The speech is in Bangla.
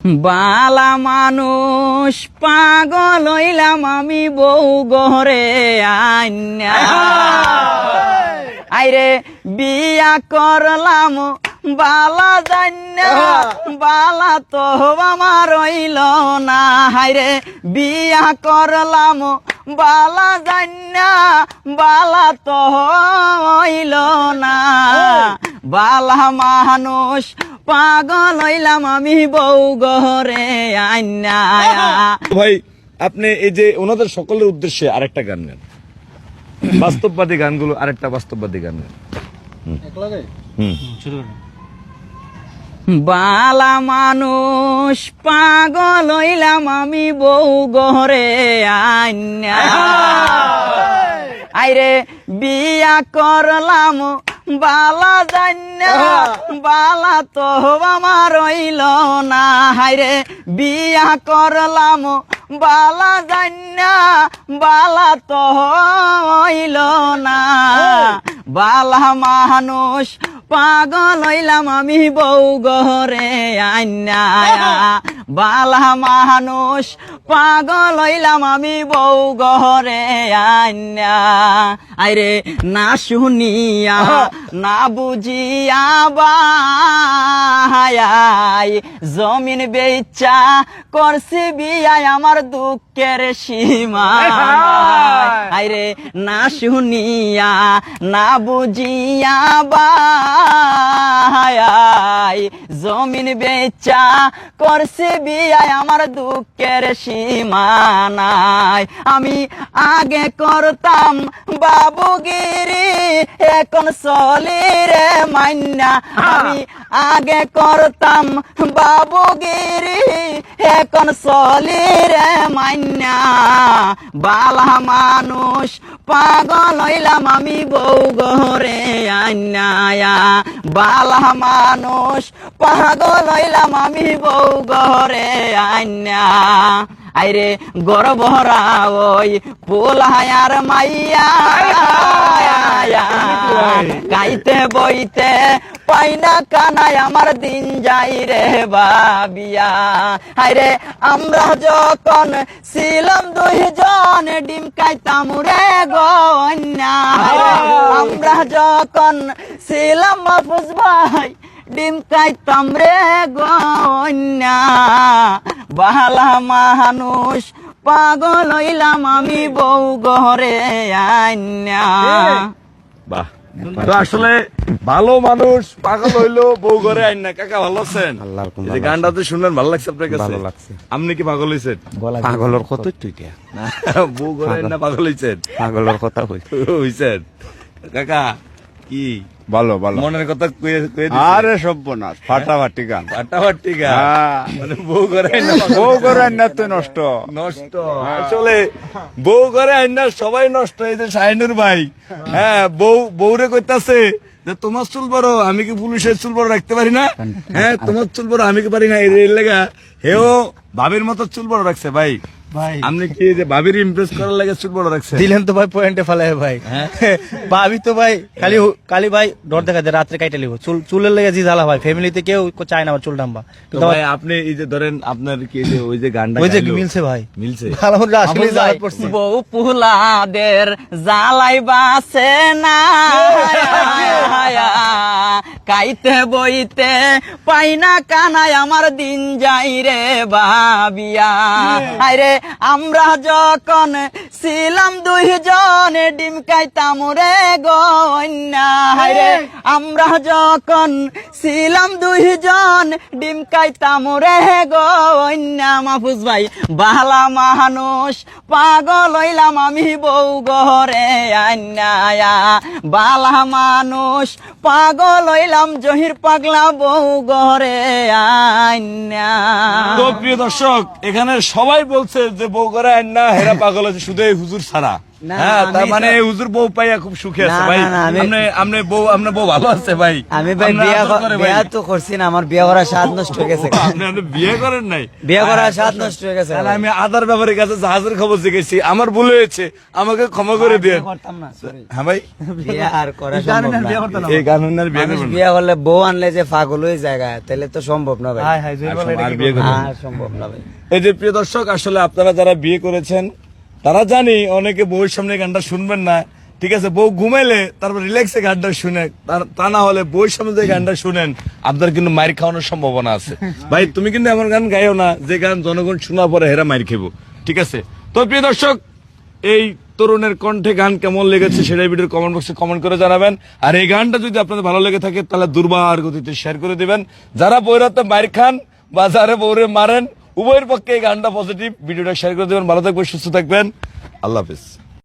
বালা মানুষ পাগল হইলাম আমি বউ গহরে আইনা। আইরে বিয়া করলাম বালা জান্না বালা তো আমার হইল না। হাইরে বিয়া করলাম বালা জান্না বালা তো হইল না। বালা মানুষ পাগল হইলাম আমি বউ গহরে আইনা। ভাই আপনি এই যে ওনাদের সকলের উদ্দেশ্যে আরেকটা গান গান বাস্তববাদী গানগুলো আরেকটা বাস্তববাদী গান গান বালা মানুষ পাগল হইলাম আমি বউ গহরে আইনা। আইরে বিয়া করলাম বালা জান্না বালা তো আমার রইল না। হাইরে বিয়া করলাম বালা জান্না বালা তো হইল না। বালা মানুষ পাগল হইলাম আমি বউ গহরে আইনা বালা মানুষ, পাগল হইলাম আমি বউ গহরে আইনা আইরে, না শুনিয়া, না বুঝিয়া বাই জমিন বেচা করছি বিয়াই আমার দুঃখের সীমা। আইরে না শুনিয়া না বুঝিয়া বাই জমিন বেচা করছে বিয়াই আমার দুঃখের সীমা নাই। আমি আগে করতাম বাবুগিরি এখন চলি রে মান্না আমি আগে করতাম বাবুগিরি এখন চলি রে মান্না বালা মানুষ পাগল হইলাম আমি বউ গহরে আন্যায়া বালা মানুষ পাগল হইলাম আমি বউ গহরে আন্যা আইরে গর্বহরা ওই পোলায়ার মাইয়া। গাইতে বইতে পাইনা কানাই আমার দিন যাই রে বাবিয়া। হাইরে আমরা যখন ছিলাম দুইজন ডিম খাইতাম রে গন্যা হায়রে, আমরা যখন ছিলাম মাহফুজ ভাই ডিম খাইতাম রে গন্যা বালা মানুষ পাগল হইলাম আমি বউ ঘরে আইনা বাহ তো আসলে ভালো মানুষ পাগল হইল বউ ঘরে আইন না কাকা ভালো আছেন? এই গানটা তো শুনলেন ভালো লাগছে আপনার কাছে? ভালো লাগছে। আপনি কি পাগল হইছেন? পাগলের কত তুইটা না, বউ ঘরে আইন না পাগল হইছেন? পাগলের কথা হই হইছেন। কাকা কি? ভালো ভালো। মনের কথা আরে সর্বনাশ ফাটাফাটি গান। ফাটাফাটি গা হ্যাঁ। মানে বউ আইন বউ করে না তুই নষ্ট। নষ্ট। আসলে বউ আইনা সবাই নষ্ট। হয়েছে শাহিনুর ভাই হ্যাঁ বউ বউরে কইতাছে যে তোমার চুল বড় আমি কি পুলিশের চুল বড় রাখতে পারি না? হ্যাঁ তোমার চুল বড় আমি কি পারি না? এর লেগা হেও ভাবির মতো চুল বড় রাখছে ভাই। ভাই আপনি কি যে ভাবির ইমপ্রেস করার লাগে চুল বড় রাখছে দিলেন তো ভাই পয়েন্টে ফেলায় ভাই ভাবি তো ভাই খালি খালি ভাই ডর দেখা যায় রাত্রে কাইটা লিব চুল চুলের লেগে জি জ্বালা ভাই ফ্যামিলিতে কেউ চায় না চুল ডাম্বা তো ভাই আপনি এই যে ধরেন আপনার কি যে ওই যে গানটা ওই যে মিলছে ভাই মিলছে আলহামদুলিল্লাহ আসলে জ্বালা পড়ছে বউ পুলাদের জ্বালাই বাসে না কাইতে বইতে পাই না কানায় আমার দিন যাই রে বাবিয়া আরে আমরা যখন ছিলাম দুইজন ডিম খাইতাম রে গন্যা হায়রে আমরা যখন ছিলাম দুইজন ডিম খাইতাম রে গন্যা মাহফুজ ভাই বালা মানুষ পাগল হইলাম আমি বউ ঘরে আন্যায়া বালা মানুষ পাগল হইলাম জহির পাগলা বউ ঘরে আন্যা তো প্রিয় দর্শক এখানে সবাই বলছে যে বউ করে আইন না হেরা পাগল আছে শুধু শুধু এই হুজুর ছাড়া হ্যাঁ তার মানে এই হুজুর বউ পাইয়া খুব সুখে আছে ভাই। না, না, আমি- আপনি আপনি বউ আপনার বউ ভালো আছে ভাই। আমি ভাই বিয়া আদর করে ভাই। বিয়া তো করছি না আমার বিয়া করার স্বাদ নষ্ট হয়ে গেছে। আপনি আপনি বিয়ে করেন নাই? বিয়ে করার স্বাদ নষ্ট হয়ে গেছে। আমি আদার ব্যাপারে কাছে জাহাজের খবর জিজ্ঞেসি। আমার ভুল হয়েছে আমাকে ক্ষমা করে দিয়ে করতাম না হ্যাঁ ভাই। বিয়া আর করা সম্ভব না। এই গান বিয়ে করলে বউ আনলে যে পাগল হয়ে জায়গা তাহলে তো সম্ভব না ভাই। সম্ভব না ভাই। এই যে প্রিয় দর্শক আসলে আপনারা যারা বিয়ে করেছেন তারা জানি অনেকে বউয়ের সামনে গানটা শুনবেন না। ঠিক আছে, বউ ঘুমাইলে তারপর রিল্যাক্সে গানটা শুনে, তা না হলে বউয়ের সামনে যে গানটা শুনেন, আপনার কিন্তু মাইর খাওয়ানোর সম্ভাবনা আছে। ভাই, তুমি কিন্তু এমন গান গাইও না যে গান জনগণ শোনার পরে হেরা মাইর খেবো। ঠিক আছে? তো প্রিয় দর্শক, এই তরুণের কণ্ঠে গান কেমন লেগেছে সেটাই ভিডিওর কমেন্ট বক্সে কমেন্ট করে জানাবেন। আর এই গানটা যদি আপনাদের ভালো লেগে থাকে, তাহলে দুর্বার গতিতে শেয়ার করে দিবেন। যারা বইরাতে মাইর খান বা যারা বউরে মারেন উভয়ের পক্ষে এই গানটা পজিটিভ ভিডিওটা শেয়ার করে দেবেন, ভালো থাকবেন, সুস্থ থাকবেন। আল্লাহ হাফিজ।